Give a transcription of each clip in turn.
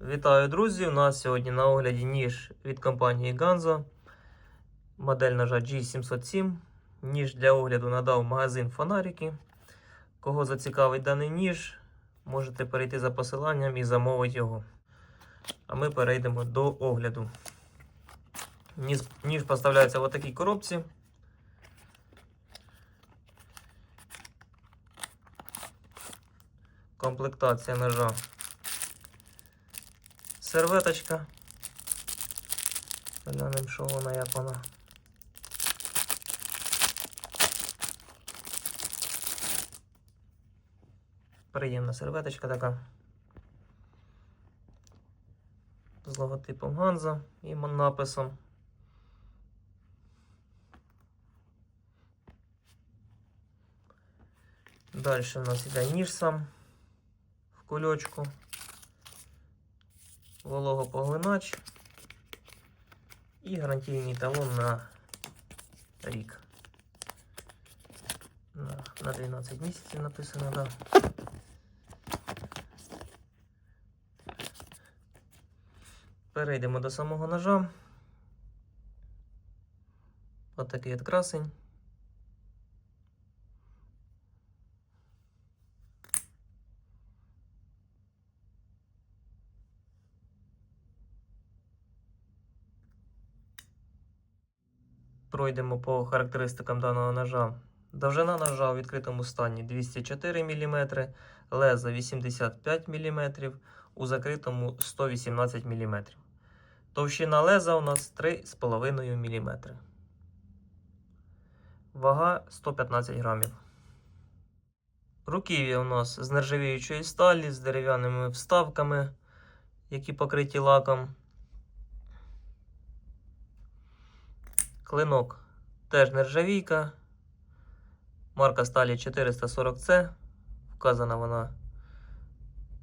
Вітаю, друзі! У нас сьогодні на огляді ніж від компанії Ganzo. Модель ножа G707. Ніж для огляду надав магазин Фонарики. Кого зацікавить даний ніж, можете перейти за посиланням і замовити його. А ми перейдемо до огляду. Ніж, ніж поставляється в такій коробці. Комплектація ножа. Серветочка. Глянемо, що вона, як вона. Приємна серветочка така. З логотипом Ганза і написом. Далі у нас іде ніж сам в кульочку вологопоглинач і гарантійний талон на рік. На, на 12 місяців написано, да. Перейдемо до самого ножа. Отакий от красень. Пройдемо по характеристикам даного ножа. Довжина ножа у відкритому стані 204 мм, лезо 85 мм, у закритому 118 мм. Товщина леза у нас 3,5 мм. Вага 115 грамів. Руків'я у нас з нержавіючої сталі, з дерев'яними вставками, які покриті лаком. Клинок теж нержавійка. Марка сталі 440C. Вказана вона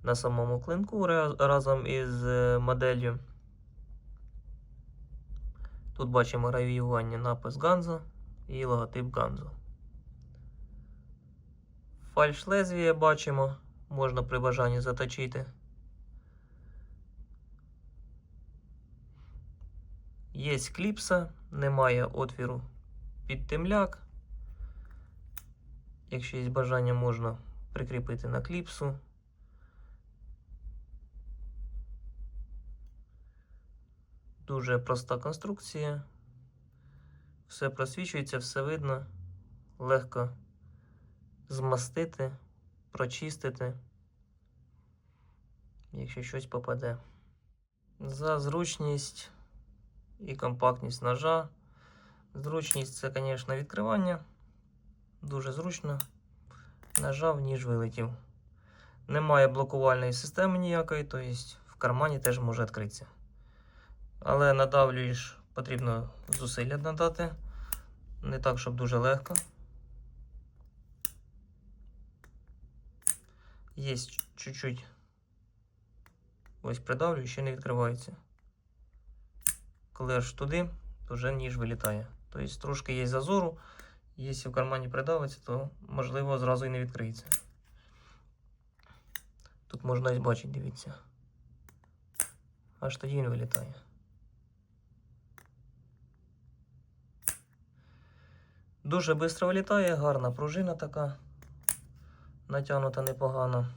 на самому клинку разом із е, моделлю. Тут бачимо гравіювання напис Ганзо і логотип Ганзо. Фальш лезвія бачимо, можна при бажанні заточити. Є кліпса, немає отвіру під темляк. Якщо є бажання, можна прикріпити на кліпсу. Дуже проста конструкція. Все просвічується, все видно. Легко змастити, прочистити, якщо щось попаде. За зручність і компактність ножа. Зручність це, звісно, відкривання. Дуже зручно. Нажав, ніж вилетів. Немає блокувальної системи ніякої, тобто в кармані теж може відкритися. Але надавлюєш, потрібно зусилля надати. Не так, щоб дуже легко. Є чуть-чуть. Ось придавлю, ще не відкривається. Коли аж туди, то вже ніж вилітає. Тобто трошки є зазору. Якщо в кармані придавиться, то можливо зразу і не відкриється. Тут можна ось бачити, дивіться. Аж тоді він вилітає. Дуже швидко вилітає, гарна пружина така. Натягнута непогано.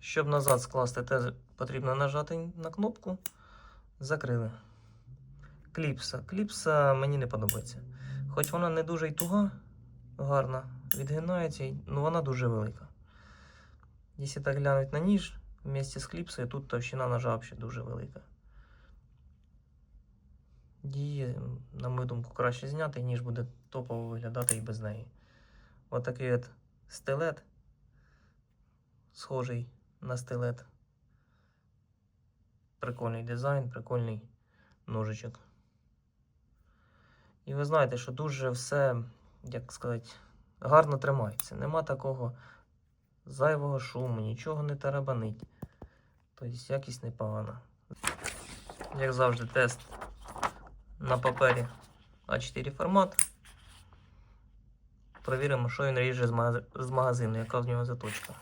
Щоб назад скласти, теж потрібно нажати на кнопку. Закрили. Кліпса. Кліпса мені не подобається. Хоч вона не дуже й туга, гарна, відгинається, але ну, вона дуже велика. Якщо так глянути на ніж, вместе з кліпсою, тут товщина ножа взагалі дуже велика. Її, на мою думку, краще зняти, ніж буде топово виглядати і без неї. Отакий от, от стилет, схожий на стилет. Прикольний дизайн, прикольний ножичок. І ви знаєте, що дуже все, як сказати, гарно тримається. Нема такого зайвого шуму, нічого не тарабанить. Тобто якість непогана. Як завжди, тест на папері А4 формат. Провіримо, що він ріже з магазину, яка в нього заточка.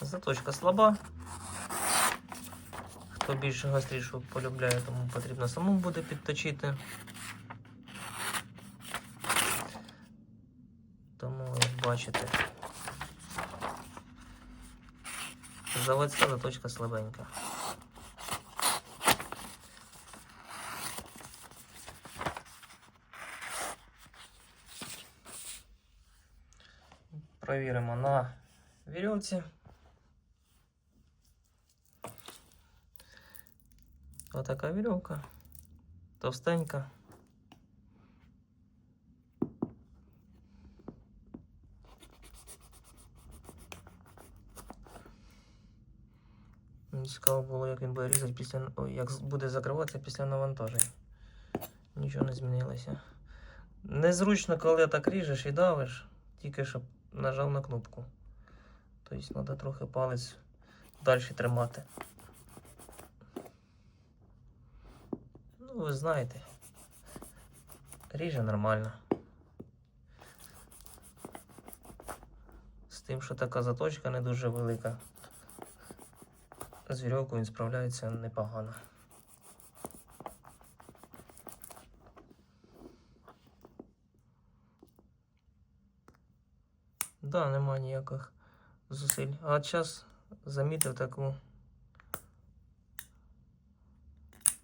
Заточка слаба. Хто більше гострішу полюбляє, тому потрібно самому буде підточити. Тому, як бачите, заводська заточка слабенька. Провіримо на вірьовці. Отака вірьовка. Товстенька. Цікаво було, як він буде різати після. Ой, як буде закриватися після навантажень. Нічого не змінилося. Незручно, коли так ріжеш і давиш, тільки щоб нажав на кнопку. Тобто треба трохи палець далі тримати. Ну, ви знаєте. Ріже нормально. З тим, що така заточка не дуже велика. З він справляється непогано. Да, нема ніяких зусиль. А зараз замітив таку.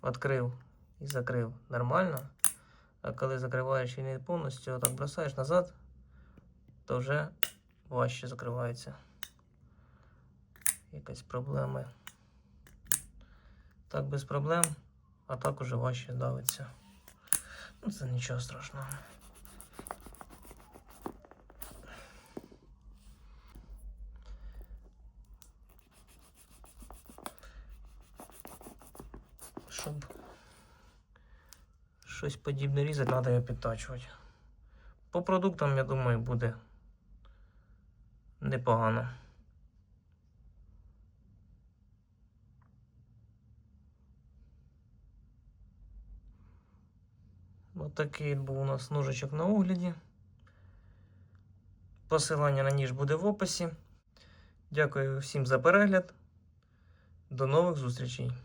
Відкрив і закрив нормально. А коли закриваєш і не повністю, отак бросаєш назад, то вже важче закривається. Якась проблема. Так без проблем, а так уже важче давиться. Ну, це нічого страшного. Щоб щось подібне різати, треба його підтачувати. По продуктам, я думаю, буде непогано. Ось такий був у нас ножичок на огляді. Посилання на ніж буде в описі. Дякую всім за перегляд. До нових зустрічей!